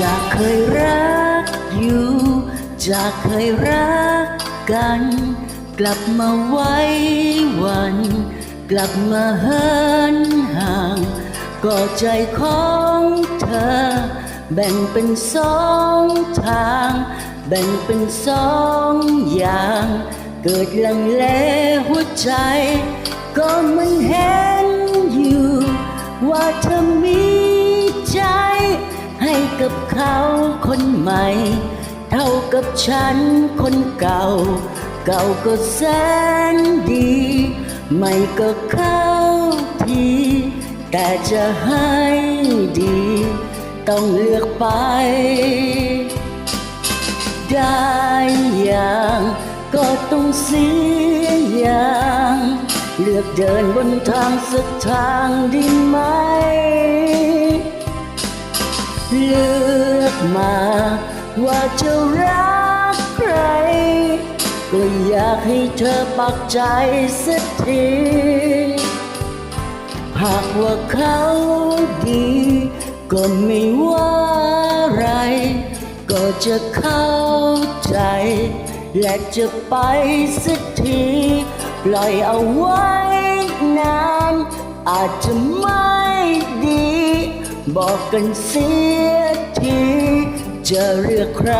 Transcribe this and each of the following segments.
จากเคยรักอยู่ จากเคยรักกัน กลับมาไว้วัน กลับมาเฮินห่างก็ใจของเธอ แบ่งเป็นสองทาง แบ่งเป็นสองอย่าง เกิดลังเลหัวใจ ก็มันเห็นอยู่ ว่าเธอมี กับเขาคนใหม่ เท่ากับฉันคนเก่า เก่าก็แสนดี ไม่ก็เข้าที แต่จะให้ดี ต้องเลือกไป ได้อย่างก็ต้องเสียอย่าง เลือกเดินบนทางสักทางดีไหม เลือกมาว่าจะรักใคร ก็อยากให้เธอปักใจสักที หากว่าเขาดี ก็ไม่ว่าอะไร ก็จะเข้าใจ และจะไปสักที ปล่อยเอาไว้นานอาจจะไม่ดี บอกกันเสียทีจะเลือกใคร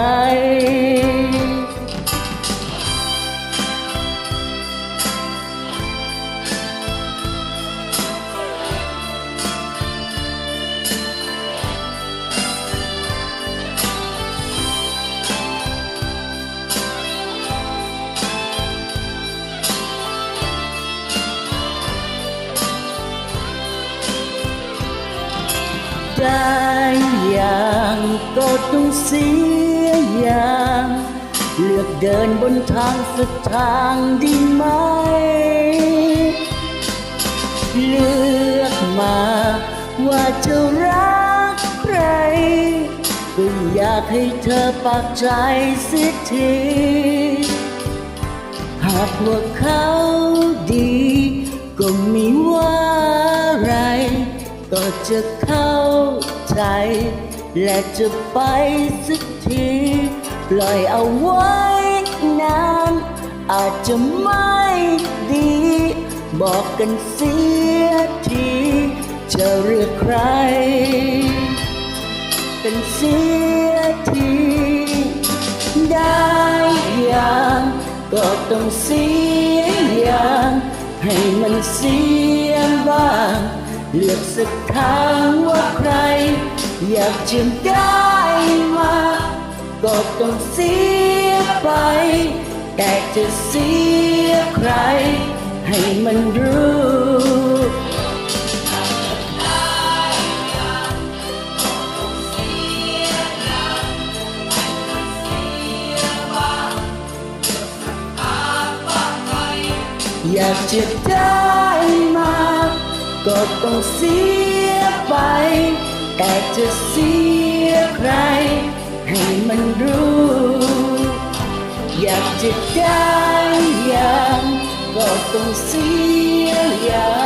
ได้อย่างก็ต้องเสียอย่าง เลือกเดินบนทางสักทางดีไหม เลือกมาว่าจะรักใครก็อยากให้เธอปักใจเสิทีหากว่าเขาดีก็ไม่ว่าอะไร ก็จะเข้า ใจ และจะไปสักทีปล่อยเอาไว้นานอาจจะไม่ดี บอกกันเสียทีจะเลือกใครเป็นเสียทีได้อย่างก็ต้องเสียอย่างให้มันเสียบ้าง เลือกสักทางว่าใคร อยากจะได้มา ก็ต้องเสียไป แต่จะเสียใคร ให้มันรู้อยากจะได้มา ก็ต้องเสียไป แต่จะเสียใคร ให้มันรู้ อยากจะได้อย่างก็ต้องเสียอย่าง